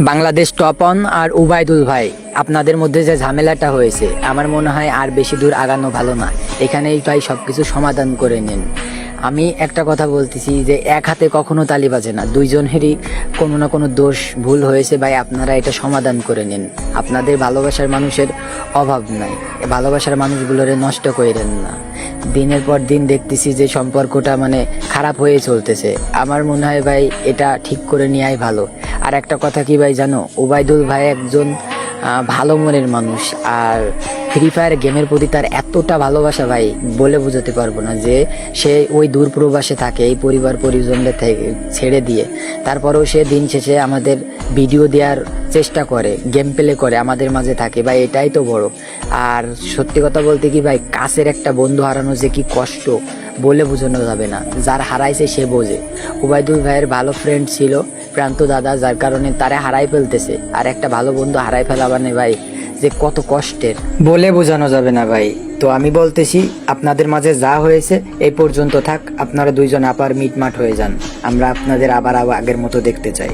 বাংলাদেশ টপন আর উবায়দুল ভাই, আপনাদের মধ্যে যে ঝামেলাটা হয়েছে, আমার মনে হয় আর বেশি দূর আগানো ভালো না। এখানেই ভাই সবকিছু সমাধান করে নিন। আমি একটা কথা বলতেছি যে এক হাতে কখনো তালি বাজে না। দুইজনেরই কোনো না কোনো দোষ ভুল হয়েছে ভাই, আপনারা এটা সমাধান করে নিন। আপনাদের ভালোবাসার মানুষের অভাব নাই। ভালোবাসার মানুষগুলোরে নষ্ট করেন না। দিনের পর দিন দেখতেছি যে সম্পর্কটা মানে খারাপ হয়ে চলতেছে। আমার মনে হয় ভাই, এটা ঠিক করে নেওয়াই ভালো। আর একটা কথা কি ভাই জানো? ওবায়দুল ভাই একজন ভালো মনের মানুষ। আর ফ্রি ফায়ার গেমের প্রতি তার এতটা ভালোবাসা ভাই, বলে বোঝাতে পারব না যে সে ওই দূর প্রবাসে থাকে, এই পরিবার পরিজনদের থেকে ছেড়ে দিয়ে। তারপরেও সে দিন শেষে আমাদের ভিডিও দেওয়ার চেষ্টা করে গেম প্লে করে, আমাদের মাঝে থাকে। ভাই, এটাই তো বড়। আর সত্যি কথা বলতে কি ভাই, কাছের একটা বন্ধু হারানো যে কি কষ্ট, বলে বোঝানো যাবে না। যার হারাইছে সে বোঝে। ওবায়দুল ভাইয়ের ভালো ফ্রেন্ড ছিল প্রান্ত দাদা, যার কারণে তারা হারাই ফেলতেছে। আর একটা ভালো বন্ধু হারাই ফেলা মানে ভাই, যে কত কষ্টের। বলে বোঝানো যাবে না ভাই। তো আমি বলতেছি, আপনাদের মাঝে যা হয়েছে, এই পর্যন্ত থাক, আপনারা দুইজন আবার মিটমাট হয়ে যান। আমরা আপনাদের আবার আবার আগের মতো দেখতে চাই।